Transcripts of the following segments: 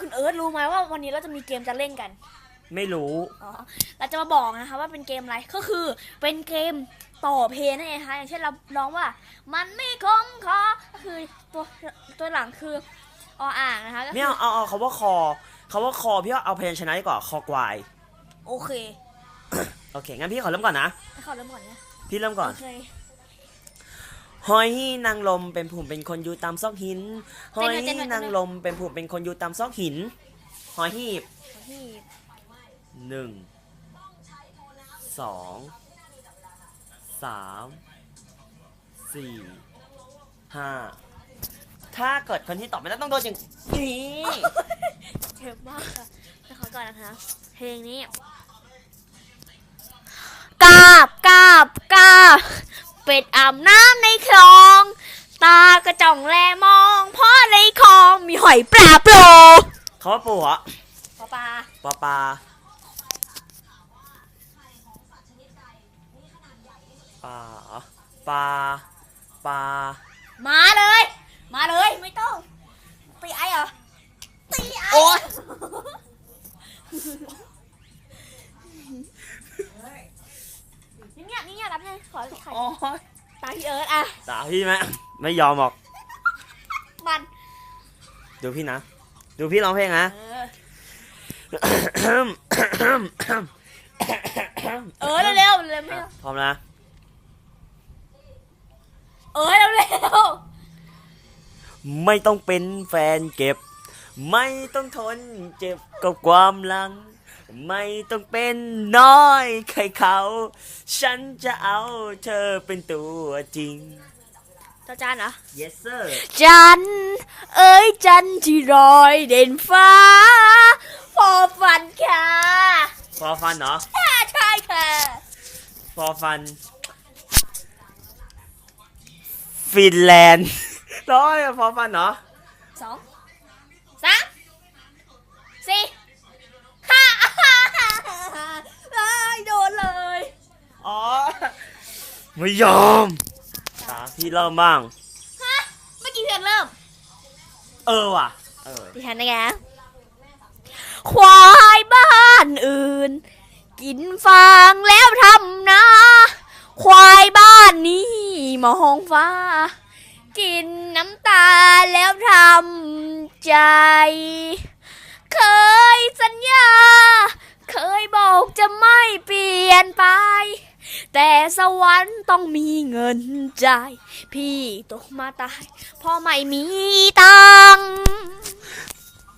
คุณเอิร์ธรู้ไหมว่าวันนี้เราจะมีเกมจะเล่นกัน ไม่รู้ อ๋อ เราจะมาบอกนะคะว่าเป็นเกมอะไร ก็คือเป็นเกมต่อเพลงนั่นเองนะคะอย่างเช่นเราร้องว่า มันไม่คมคอก็คือตัวตัวหลังคือออ่างนะคะก็ไม่คือเอาเอาเอาคาว่าคอคาว่าคอพี่ว่าเอาพยัญชนะดีกว่าคอกวายโอเคโอเคงั้นพี่ขอเริ่มก่อนนะให้เขาเริ่มก่อนนะพี่เริ่มก่อน โอเค หอยนางลมเป็นผู้เป็นคนอยู่ตามซอกหินหอยเต้นหน่อยเต้นางลมเป็นผู้เป็นคนอยู่ตามซอกหิน หอยหีบที่หนึ่งสองสามสี่ห้าถ้าเกิดคนที่ตอบไม่ได้ต้องโดนอย่างนี้เจ็บมากค่ะจะขอก่อนนะคะ เพลงนี้กาบกาบกาบเป็ดอาบน้ำในากระจ่องแลมองเพราะในคลองมีหอยปลาโปรเขาว่าปูเหรอปลาปลาปลาปลาปลาเหรอปลาปลามาเลย มาเลยไม่ต้องตีไอเหรอตีไอโอ๊ยนี่เงียบนี่เงียบรับเลยขอถ่ายโอ้ยตาพี่เอิร์ธอะ ตาพี่ไหม ไม่ยอมหรอก มันดูพี่นะ ดูพี่ร้องเพลงนะ เออ เออเร็วๆเร็วๆไม่เอาพร้อมนะ เออเร็วไม่ต้องเป็นแฟนเก็บ ไม่ต้องทนเจ็บกับความหลัง ไม่ต้องเป็นน้อยใครเขา ฉันจะเอาเธอเป็นตัวจริง ๆเจ้าจานเหรอ yes sir จันทร์เอ้ยจันทร์ที่รอยเด่นฟ้า พอฝันค่ะฟอฟันเหรอใช่ใช่ค่ะ ฟอฟัน ฟินแลนด์ร้อยฟอฟันเหรอ สองสามสี่ห้าเลยโดนเลย อ๋อ ไม่ยอมตา พี่เริ่มบ้าง ฮะเมื่อกี้เพียนเริ่มเออว่ะ เออ ดิฉันนะแกควายบ้านอื่น กินฟางแล้วทำนา ควายบ้านนี้มองฟ้า กินน้ำตาแล้วทำใจ เคยสัญญา เคยบอกจะไม่เปลี่ยนไป แต่สวรรค์ต้องมีเงินจ่าย พี่ตกมาตายเพราะไม่มีตังค์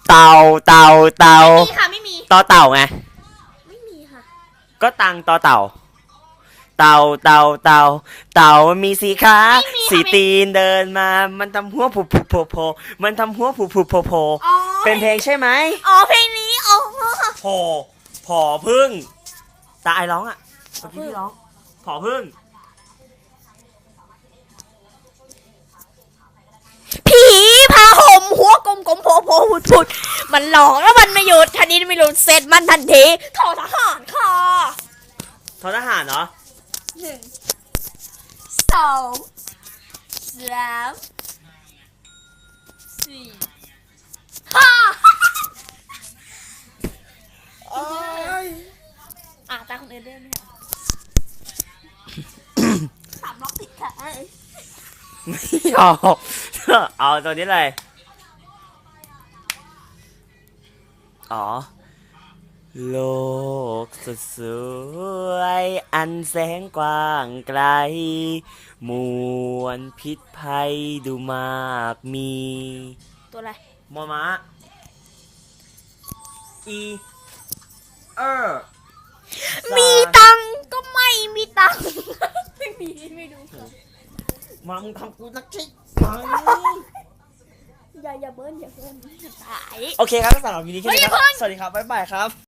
เต่าเต่าเต่าไม่มีค่ะไม่มีต่อเต่าไง ไม่มีค่ะ ก็ตังต่อเต่า เต่าเต่าเต่าเต่ามันมีสีขาไม่มีค่ะสีตีนเดินมา มันทำหัวผุผุโผโผมันทำหัวผุผุโผโผอ๋อเป็นเพลงใช่ไหมอ๋อเพลงนี้อ๋อ โผผอพึ่งตาไอร้องอะผอเมื่อพึ่งกี้พี่ร้อง ผอพึ่ง ผีพาห่มหัวกลมกลมโผล่โผล่ผุดผุดมันหลอกแล้วมันไม่หยุดทันนี้ไม่หยุดเสร็จมันทันทีถอทหารค่ะทอทหารเหรอหนึ่งสองสามสี่ห้าอะตาคนอื่นเล่นไหมคะสามล็อกติดค่ะ ไม่เอาเอาตัวนี้เลย อ๋อ โลกสุดสวยอันแสงกว้างไกล มวลพิษภัยดูมากมี ตัวอะไร มอม้าอี เออ มีตังค์ก็ไม่มีตังค์ไม่มีไม่ดูค่ะมามึงทำกูนักชิไหมอย่าอย่าเบิ้ลอย่าเบิ้ลตาย โอเคครับสำหรับวันนี้แค่นี้คเฮ้ยอย่าเพิ่รับงสวัสดีครับ บ๊ายบายครับ